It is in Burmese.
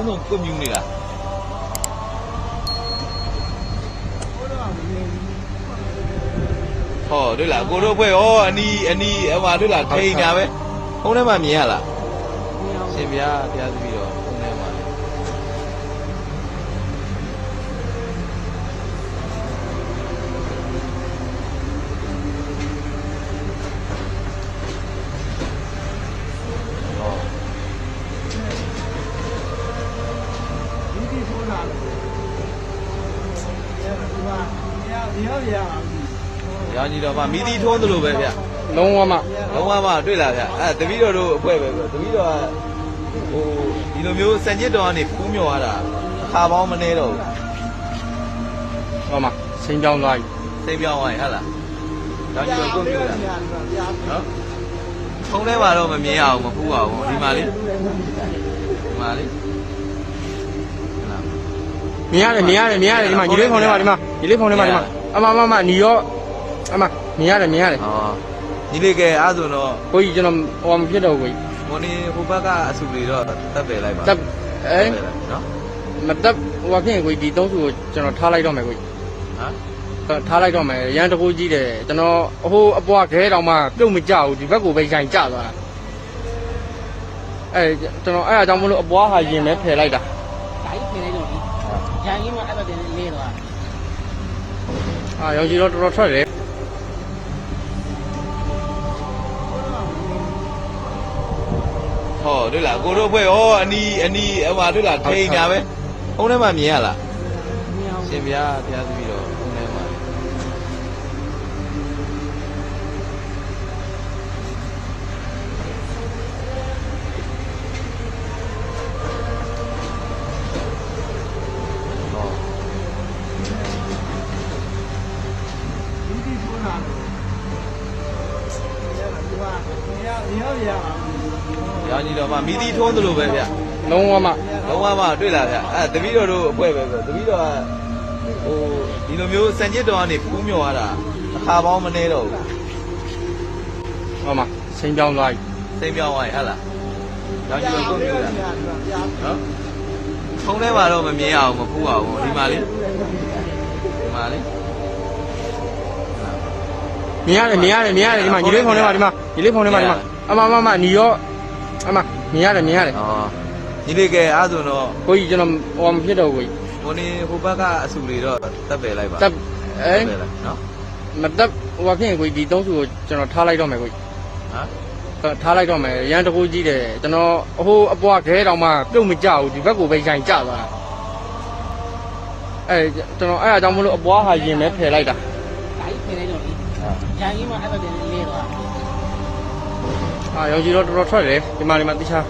င်းဆုံးကွတ်မြူးနေတာဟောတွေ့လားကိုတို့ဘွဲ့ဩအနီးအနီးဟိုမှာတွေ့လားထိန်ညာပဲဖုန်းထဲမှာမြင်ရလားရှင်ဗျာဘုရားသခင်တော်ဖုန်းထဲမှာလေ ဟော ဒီဒီဆိုတာဒီမှာဒီဟာဒီဟာ ရောင်ကြီးတော်မှာမိသီးထုံးသလိုပဲဗျလုံးဝမလုံးဝမှတွေ့လားဗျအဲတပီးတော်တို့အပွဲပဲဗျတပီးတော်ကဟိုဒီလိုမျိုးစံကျစ်တော်ကနေဖူးမြော်ရတာအခါပေါင်းမနေတော့ဘူးဟောမစိန်ကြောင်းသွားပြီစိတ်ပြောင်းသွားရင်ဟုတ်လားရောင်ကြီးတော်ကိုမျိုးတာပြာပြာနော်ဖုန်းထဲမှာတော့မမြင်ရအောင်မဖူးအောင်ဒီမှာလေဒီမှာလေဟုတ်လားမြင်ရတယ်မြင်ရတယ်မြင်ရတယ်ဒီမှာညီလေးဖုန်းထဲမှာဒီမှာညီလေးဖုန်းထဲမှာဒီမှာ အမမမညီရောအမမြင်ရတယ်မြင်ရတယ်ဟောညီလေးကအားဆိုတော့ကိုကြီးကျွန်တော်ဟိုမဖြစ်တော့ဘူးကိုကြီးဟိုနေဟိုဘက်ကအဆူတွေတော့တက်ပယ်လိုက်ပါတပ်အဲနော်မတပ်ဟိုဖြစ်ရင်ကိုကြီးဒီသုံးစုကိုကျွန်တော်ထားလိုက်တော့မယ်ကိုကြီးဟမ်ထားလိုက်တော့မယ်ရန်တကူကြီးတယ်ကျွန်တော်အဟိုအပွားခဲတောင်မှပြုတ်မကြဘူးဒီဘက်ကိုပဲရိုင်ကျသွားတာအဲကျွန်တော်အဲ့အကြောင်းမလို့အပွားဟာရင်ပဲဖယ်လိုက်တာဒါကြီးပြင်လိုက်တော့ဒီဂျန်ကြီးမှအဲ့ဘက်တင်လေးသွား အာရောင်ကြီးတော့တော်တော်ထွက်တယ်ဟောတွေ့လားကိုတို့ဘွဲ့ဩအနီးအနီးဟိုမှာတွေ့လားထိန်ညာပဲဖုန်းထဲမှာမြင်ရလားမြင်အောင်ရှင်ဗျာဘုရားသခင်တော် ရောင်ကြီးတော်မှာမိသီးထုံးသလိုပဲဗျလုံးဝမလုံးဝမှတွေ့လားဗျအဲတပီးတော်တို့အပွဲပဲဗျတပီးတော်ကဟိုဒီလိုမျိုးစံကျစ်တော်ကနေဖူးမြော်ရတာအခါပေါင်းမနေတော့ဘူးဟောမစိန်ကြောင်းသွားပြီစိတ်ပြောင်းသွားရင်ဟုတ်လားရောင်ကြီးတော်ကိုမျိုးတာပြာပြာနော်ဖုန်းထဲမှာတော့မမြင်ရအောင်မဖူးအောင်ဒီမှာလေဒီမှာလေ မြင်ရတယ်မြင်ရတယ်မြင်ရတယ်ဒီမှာညီလေးဖုန်းထဲမှာဒီမှာညီလေးဖုန်းထဲမှာဒီမှာအမမမညီရောအမမြင်ရတယ်မြင်ရတယ်อ๋อညီလေးကအားဆိုတော့ကိုကြီးကျွန်တော်ဟိုမဖြစ်တော့ဘူးကိုကြီးဟိုနေဟိုဘက်ကအဆူတွေတော့တက်ပယ်လိုက်ပါတပ်အဲပယ်လိုက်နော်မတပ်ဟိုဖြစ်ရင်ကိုကြီးဒီသုံးစုကိုကျွန်တော်ထားလိုက်တော့မယ်ကိုကြီးဟမ်ထားလိုက်တော့မယ်ရန်တကူကြီးတယ်ကျွန်တော်အဟိုအပွားခဲတောင်မှပြုတ်မကြဘူးဒီဘက်ကိုပဲရိုင်ကျသွားတာအဲကျွန်တော်အဲ့အကြောင်းမလို့အပွားဟာရင်ပဲဖယ်လိုက်တာဒါကြီးပြင်လိုက်တော့ ဒီဂျန်ကြီးမှအဲ့ဘက်တင်လေးသွားအာရောင်ကြီးတော့တော်တော်ထွက်တယ်ဒီမှာဒီမှာတိချာ